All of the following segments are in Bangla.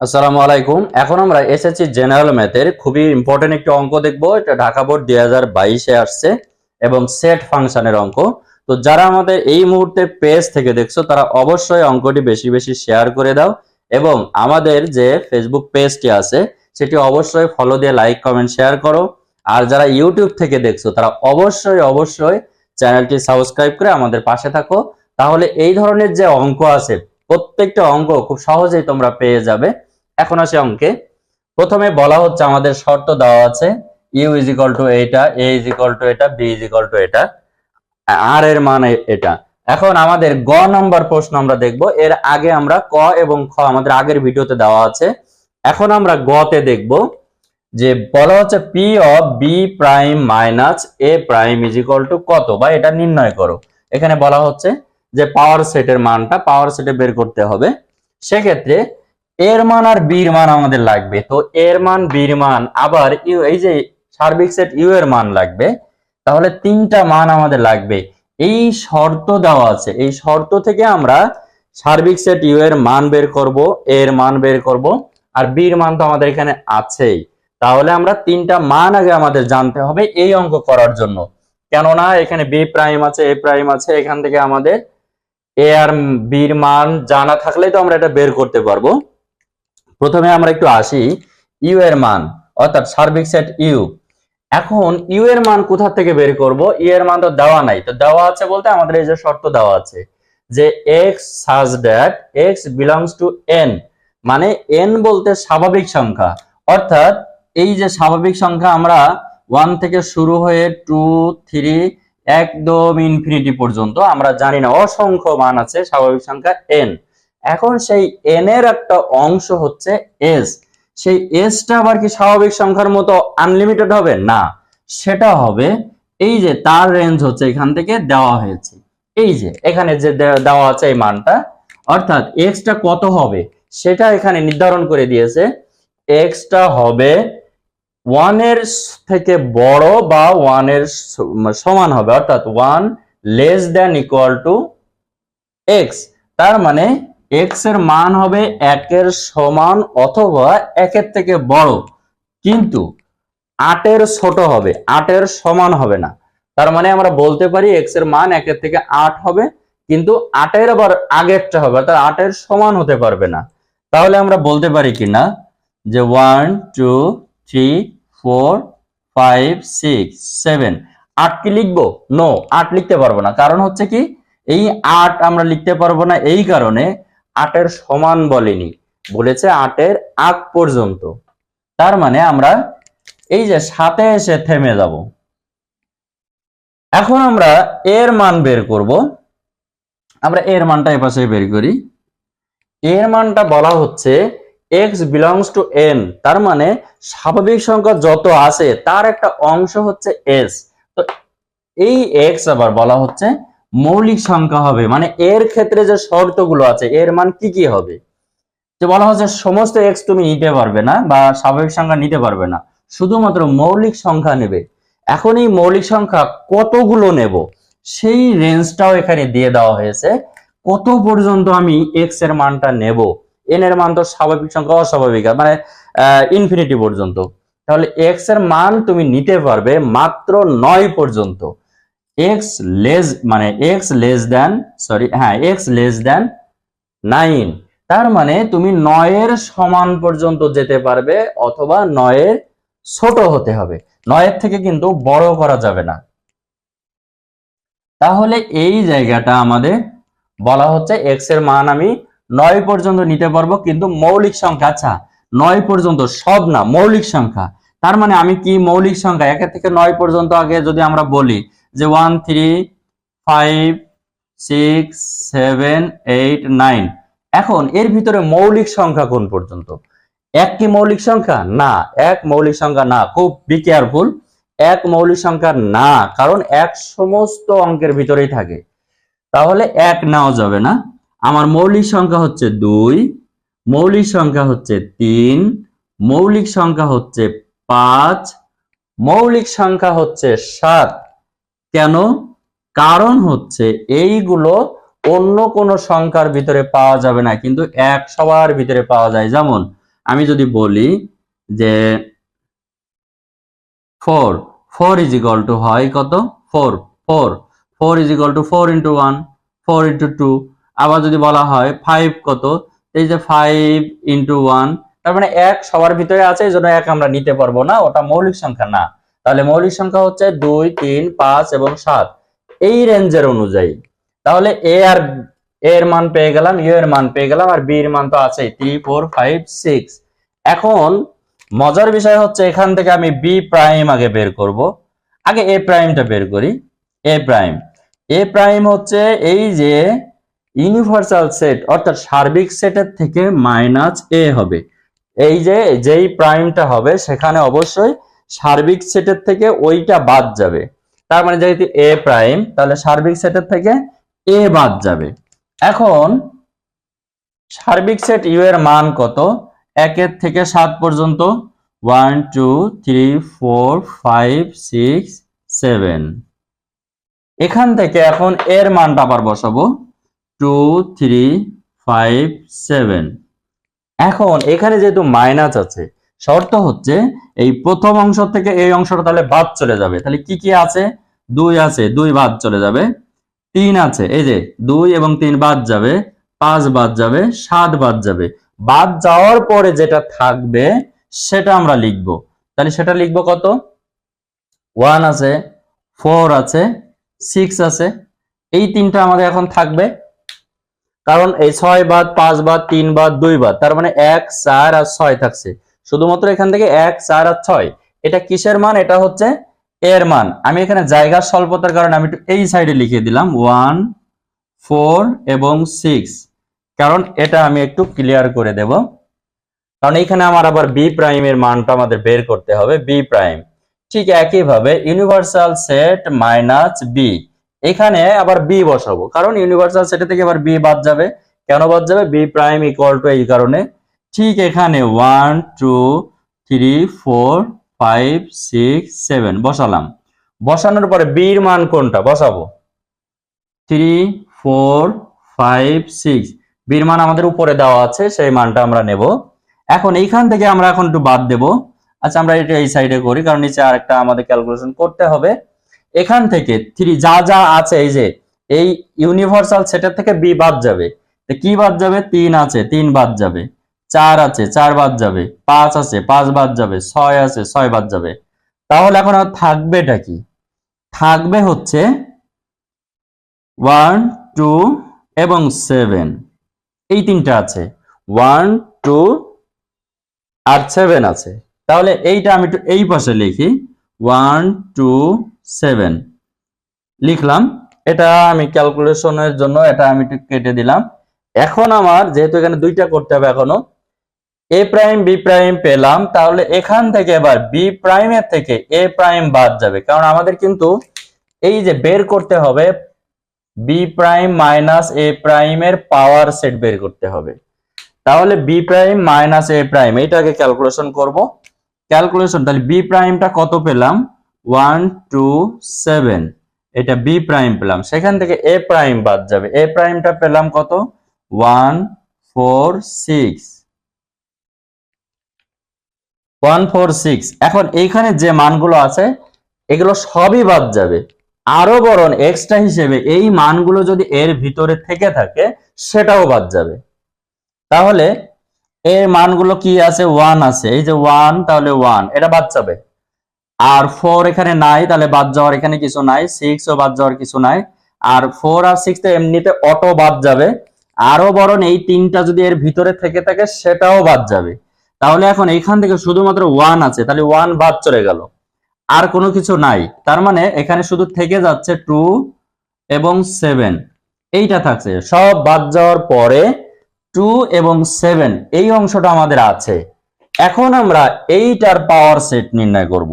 আসসালামু আলাইকুম। এখন আমরা এসএসসি জেনারেল ম্যাথের খুবই ইম্পর্টেন্ট একটি অঙ্ক দেখব। এটা ঢাকা বোর্ড দুই হাজার বাইশে আসছে এবং সেট ফাংশনের অঙ্ক। তো যারা আমাদের এই মুহূর্তে পেজ থেকে দেখছ, তারা অবশ্যই অঙ্কটি বেশি বেশি শেয়ার করে দাও এবং আমাদের যে ফেসবুক পেজটি আছে, সেটি অবশ্যই ফলো দিয়ে লাইক কমেন্ট শেয়ার করো। আর যারা ইউটিউব থেকে দেখছ, তারা অবশ্যই অবশ্যই চ্যানেলটি সাবস্ক্রাইব করে আমাদের পাশে থাকো। তাহলে এই ধরনের যে অঙ্ক আছে প্রত্যেকটা অঙ্ক খুব সহজেই তোমরা পেয়ে যাবে। এখন আসে অঙ্কে। প্রথমে বলা হচ্ছে আমাদের শর্ত দেওয়া আছে ইউ ইজ ইকাল টু এটা এ ইজ ইকাল টু এটা বি ইজ ইকাল টু এটা আর এর মান এটা এখন আমাদের গ নম্বর প্রশ্ন আমরা দেখব। এর আগে আমরা ক এবং খ আমাদের আগের ভিডিওতে দেওয়া আছে। এখন আমরা গতে দেখব যে বলা হচ্ছে P of B prime minus A prime is equal to কত, বা এটা নির্ণয় করো। এখানে বলা হচ্ছে যে পাওয়ার সেটের মানটা পাওয়ার সেটে বের করতে হবে, সেক্ষেত্রে এর মান আর বির মান আমাদের লাগবে। তো এর মান, বির মান, আবার ইউ, এই যে সার্বিক সেট ইউ এর মান লাগবে, তাহলে তিনটা মান আমাদের লাগবে। এই শর্ত দেওয়া আছে, এই শর্ত থেকে আমরা সার্বিক সেট ইউ এর মান বের করব, এর মান বের করব, আর বির মান তো আমাদের এখানে আছেই। তাহলে আমরা তিনটা মান আগে আমাদের জানতে হবে এই অঙ্ক করার জন্য। কেননা এখানে বি প্রাইম আছে এ প্রাইম আছে, এখান থেকে আমাদের এ আর বির মান জানা থাকলেই তো আমরা এটা বের করতে পারব। প্রথমে আমরা একটু আসি। ইউ এর মান, অর্থাৎ সার্বিক সেট ইউ এখন ইউ এর মান কোথা থেকে বের করব? ইউ এর মান তো দেওয়া নাই। তো দেওয়া আছে বলতে আমাদের এই যে শর্ত দেওয়া আছে যে x such that x belongs to N মানে এন বলতে স্বাভাবিক সংখ্যা। অর্থাৎ এই যে স্বাভাবিক সংখ্যা আমরা ওয়ান থেকে শুরু হয়ে টু থ্রি একদম ইনফিনিটি পর্যন্ত, আমরা জানি না, অসংখ্য মান আছে, স্বাভাবিক সংখ্যা এন এখন সেই এন এর একটা অংশ হচ্ছে এস সেই এসটা আবার কি স্বাভাবিক সংখ্যার মতো আনলিমিটেড হবে? না। সেটা হবে এই যে তার রেঞ্জ হচ্ছে এখান থেকে দেওয়া হয়েছে। এই যে, এখানে যে দেওয়া আছে এই মানটা, অর্থাৎ এক্সটা কত হবে? সেটা এখানে নির্ধারণ করে দিয়েছে এক্সটা হবে ওয়ানের থেকে বড় বা ওয়ানের সমান হবে, অর্থাৎ one less than equal to x. তার মানে এক্সের মান হবে একের সমান অথবা একের থেকে বড়। কিন্তু আটের ছোট হবে, আটের সমান হবে না। তার মানে আমরা বলতে পারি এক্সের মান একের থেকে আট হবে, কিন্তু আটের আবার আগেরটা হবে, অর্থাৎ আটের সমান হতে পারবে না। তাহলে আমরা বলতে পারি কিনা যে one, two, three four five six seven আট কি লিখব? নো আট লিখতে পারব না। কারণ হচ্ছে কি, এই আট আমরা লিখতে পারব না এই কারণে আটের সমান বলেনি। বলেছে আটের আগ পর্যন্ত। তার মানে আমরা এই যে সাথে এসে থেমে যাব। এখন আমরা এর মান বের করব। আমরা এর মানটা এপাশে বের করি। এর মানটা বলা হচ্ছে এক্স বিলংস টু এন তার মানে স্বাভাবিক সংখ্যা যত আছে, তার একটা অংশ হচ্ছে এস তো এই এক্স আবার বলা হচ্ছে মৌলিক সংখ্যা হবে মানে এর ক্ষেত্রে যে শর্তগুলো আছে, এর মান কি কি হবে? যে বলা হচ্ছে সমস্ত এক্স তুমি নিতে পারবে না বা স্বাভাবিক সংখ্যা নিতে পারবে না, শুধুমাত্র মৌলিক সংখ্যা নেবে। এখন এই মৌলিক সংখ্যা কতগুলো নেব? সেই রেঞ্জটাও এখানে দিয়ে দেওয়া হয়েছে, কত পর্যন্ত আমি এক্সের মানটা নেব? এন এর মান তো স্বাভাবিক সংখ্যা অস্বাভাবিক মানে ইনফিনিটি পর্যন্ত। তাহলে এক্সের মান তুমি নিতে পারবে মাত্র নয় পর্যন্ত। এক্স লেস মানে এক্স লেস দেন সরি হ্যাঁ এক্স লেস দেন নাইন তার মানে তুমি নয়ের সমান পর্যন্ত যেতে পারবে অথবা নয়ের ছোট হতে হবে। নয়ের থেকে কিন্তু বড় করা যাবে না। তাহলে এই জায়গাটা আমাদের বলা হচ্ছে এক্সের মান আমি নয় পর্যন্ত নিতে পারব, কিন্তু মৌলিক সংখ্যা আচ্ছা নয় পর্যন্ত সব না, মৌলিক সংখ্যা। তার মানে আমি কি মৌলিক সংখ্যা? একের থেকে নয় পর্যন্ত আগে যদি আমরা বলি যে one three five six seven eight nine এখন এর ভিতরে মৌলিক সংখ্যা কোন পর্যন্ত? এক কি মৌলিক সংখ্যা? না, এক মৌলিক সংখ্যা না, খুব বি কেয়ারফুল এক মৌলিক সংখ্যা না, কারণ এক সমস্ত অঙ্কের ভিতরেই থাকে। তাহলে এক নাও যাবে না। আমার মৌলিক সংখ্যা হচ্ছে দুই, মৌলিক সংখ্যা হচ্ছে তিন, মৌলিক সংখ্যা হচ্ছে পাঁচ, মৌলিক সংখ্যা হচ্ছে সাত। কেন? কারণ হচ্ছে এইগুলো অন্য কোনো সংখ্যার ভিতরে পাওয়া যাবে না, কিন্তু এক সবার ভিতরে পাওয়া যায়। যেমন, আমি যদি বলি যে four four is equal to হয় কত? Four four four is equal to four into one four into two আবার যদি বলা হয় ফাইভ কত? এই যে ফাইভ ইন্টু ওয়ান তার মানে এক সবার ভিতরে আছে, এই জন্য এক আমরা নিতে পারব না, ওটা মৌলিক সংখ্যা না। তাহলে মৌলিক সংখ্যা হচ্ছে দুই, তিন, পাঁচ এবং সাত। এই রেঞ্জের অনুযায়ী। তাহলে এ আর এর মান পেয়ে গেলাম ইউ এর মান পেয়ে গেলাম, আর বি এর মান তো আছেই থ্রি ফোর ফাইভ সিক্স এখন মজার বিষয় হচ্ছে এখান থেকে আমি বি প্রাইম আগে বের করব। আগে এ প্রাইমটা বের করি। এ প্রাইম এ প্রাইম হচ্ছে এই যে ইউনিভার্সাল সেট, অর্থাৎ সার্বিক সেটের থেকে মাইনাস এ হবে। এই যে, যেই প্রাইমটা হবে, সেখানে অবশ্যই সার্বিক সেটের থেকে ওইটা বাদ যাবে। তার মানে যেহেতু এ প্রাইম, তাহলে সার্বিক সেটের থেকে এ বাদ যাবে। এখন সার্বিক সেট ইউ এর মান কত? একের থেকে সাত পর্যন্ত। One, two, three, four, five, six, seven. এখান থেকে এখন এর মানটা আবার বসাবো। টু থ্রি ফাইভ সেভেন এখন এখানে যেহেতু মাইনাস আছে, শর্ত হচ্ছে এই প্রথম অংশ থেকে এই অংশটা তাহলে বাদ চলে যাবে। তাহলে কি কি আছে? দুই আছে, দুই বাদ চলে যাবে। তিন আছে, এই যে দুই এবং তিন বাদ যাবে, পাঁচ বাদ যাবে, সাত বাদ যাবে। বাদ যাওয়ার পরে যেটা থাকবে, সেটা আমরা লিখব। তাহলে সেটা লিখব কত? ওয়ান আছে ফোর আছে সিক্স আছে, এই তিনটা আমাদের এখন থাকবে কারণ এই ছয় বাদ, পাঁচ বাদ, তিন বাদ, দুই বাদ, তার মানে এক, চার আর ছয় থাকছে। শুধুমাত্র এখান থেকে এক, চার আর ছয়। এটা কিসের মান? এটা হচ্ছে এর মান। আমি এখানে জায়গার স্বল্পতার কারণে আমি একটু এই সাইডে লিখে দিলাম। ওয়ান, ফোর এবং সিক্স। কারণ এটা আমি একটু ক্লিয়ার করে দেব। কারণ এখানে আমার আবার বি প্রাইমের মানটা আমাদের বের করতে হবে, বি প্রাইম। ঠিক একইভাবে ইউনিভার্সাল সেট মাইনাস বি এখানে আবার বি বসাবো। কারণ ইউনিভার্সাল সেট থেকে আবার বি বাদ যাবে। কেন বাদ যাবে? বি প্রাইম ইকুয়াল টু এই কারণে। ঠিক এখানে one two three four five six seven বসালাম। বসানোর পরে বির মান কোনটা? বসাবো। থ্রি ফোর ফাইভ সিক্স বির মান আমাদের উপরে দেওয়া আছে, সেই মানটা আমরা নেব। এখন এইখান থেকে আমরা এখন একটু বাদ দেব। আচ্ছা আমরা এটা এই সাইডে করি, কারণ নিচে আরেকটা আমাদের ক্যালকুলেশন করতে হবে। এখান থেকে থ্রি যা যা আছে, এই যে, এই ইউনিভার্সাল সেটের থেকে বি বাদ যাবে। কি বাদ যাবে? তিন আছে, তিন বাদ যাবে। চার আছে, চার বাদ যাবে। পাঁচ আছে, পাঁচ বাদ যাবে। ছয় আছে, ছয় বাদ যাবে। তাহলে এখন আর থাকবেটা কি? থাকবে হচ্ছে ওয়ান টু এবং সেভেন এই তিনটা আছে। ওয়ান টু আর সেভেন আছে। তাহলে এইটা আমি একটু এই পাশে লিখি। One two seven. লিখলাম, এটা আমি ক্যালকুলেশনের জন্য এটা আমি কেটে দিলাম। এখন আমার যেহেতু এখানে দুইটা করতে হবে এখনও, এ প্রাইম, বি প্রাইম পেলাম, তাহলে এখান থেকে এবার বি প্রাইমের থেকে এ প্রাইম বাদ যাবে। কারণ আমাদের কিন্তু এই যে বের করতে হবে, বি প্রাইম মাইনাস এ প্রাইমের পাওয়ার সেট বের করতে হবে। তাহলে B prime minus A prime, এইটাকে ক্যালকুলেশন করব। ক্যালকুলেশন তাহলে বি প্রাইমটা কত পেলাম? ওয়ান টু সেভেন এটা বি প্রাইম পেলাম। সেখান থেকে এ প্রাইম বাদ যাবে। এ প্রাইমটা পেলাম কত? One four six one four six এখন এইখানে যে মানগুলো আছে, এগুলো সবই বাদ যাবে। আরও বরং এক্সট্রা হিসেবে এই মানগুলো যদি এর ভিতরে থেকে থাকে, সেটাও বাদ যাবে। তাহলে এর মানগুলো কি আছে? ওয়ান আছে। এই যে ওয়ান তাহলে ওয়ান এটা বাদ যাবে। আর ফোর এখানে নাই, তাহলে বাদ যাওয়ার এখানে কিছু নাই সিক্স ও বাদ যাওয়ার কিছু নাই। আর ফোর আর সিক্স তো এমনিতে অটো বাদ যাবে। আরও বরং এই তিনটা যদি এর ভিতরে থেকে থাকে, সেটাও বাদ যাবে। তাহলে এখন এখান থেকে শুধুমাত্র ওয়ান আছে, তাহলে ওয়ান বাদ চলে গেল। আর কোনো কিছু নাই। তার মানে এখানে শুধু থেকে যাচ্ছে টু এবং সেভেন এইটা থাকছে। সব বাদ যাওয়ার পরে টু এবং সেভেন এই অংশটা আমাদের আছে। এখন আমরা এইটার পাওয়ার সেট নির্ণয় করব।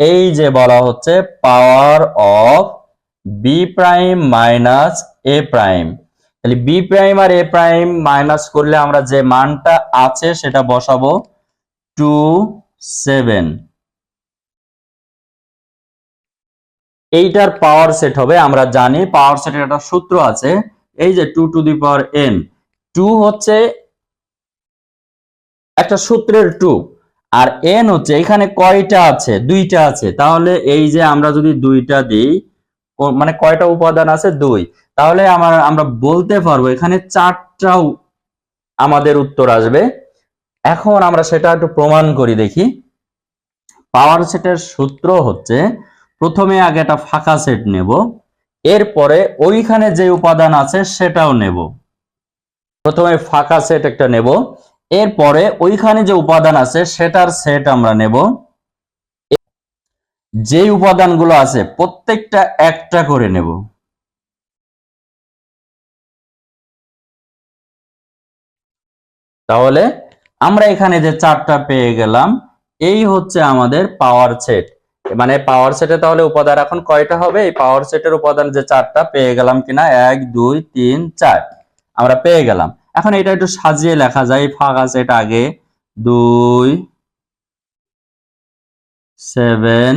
এই যে বলা হচ্ছে power of B prime minus A prime. তাহলে বি প্রাইম আর এ প্রাইম মাইনাস করলে আমরা যে মানটা আছে সেটা বসাবো টু সেভেন। এইটার পাওয়ার সেট হবে, আমরা জানি পাওয়ার সেটের একটা সূত্র আছে, এই যে two to the power N two হচ্ছে একটা সূত্রের টু আর এন হচ্ছে, এখানে কয়টা আছে? দুইটা আছে। তাহলে এই যে আমরা যদি দুইটা দিই মানে কয়টা উপাদান আছে? দুই। তাহলে আমার, আমরা বলতে পারব, এখানে চারটাও আমাদের উত্তর আসবে। এখন আমরা সেটা একটু প্রমাণ করি, দেখি। পাওয়ার সেটের সূত্র হচ্ছে, প্রথমে আগে একটা ফাঁকা সেট নেব, এরপরে ওইখানে যে উপাদান আছে সেটাও নেব। প্রথমে ফাঁকা সেট একটা নেব। এরপরে ওইখানে যে উপাদান আছে, সেটার সেট আমরা নেব। যে উপাদানগুলো আছে, প্রত্যেকটা একটা করে নেব। তাহলে আমরা এখানে যে চারটা পেয়ে গেলাম, এই হচ্ছে আমাদের পাওয়ার সেট মানে পাওয়ার সেটে তাহলে উপাদান এখন কয়টা হবে? এই পাওয়ার সেটের উপাদান যে চারটা পেয়ে গেলাম কিনা? এক, দুই, তিন, চার। আমরা পেয়ে গেলাম। এখন এটা একটু সাজিয়ে লেখা যায় ফাঁকা সেট আগে। দুই সেভেন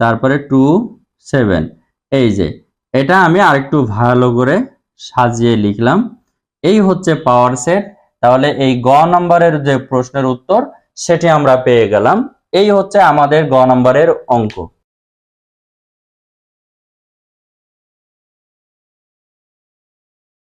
তারপরে টু সেভেন এই যে, এটা আমি আরেকটু ভালো করে সাজিয়ে লিখলাম। এই হচ্ছে পাওয়ার সেট তাহলে এই গ নম্বরের যে প্রশ্নের উত্তর, সেটি আমরা পেয়ে গেলাম। এই হচ্ছে আমাদের গ নম্বরের অঙ্ক।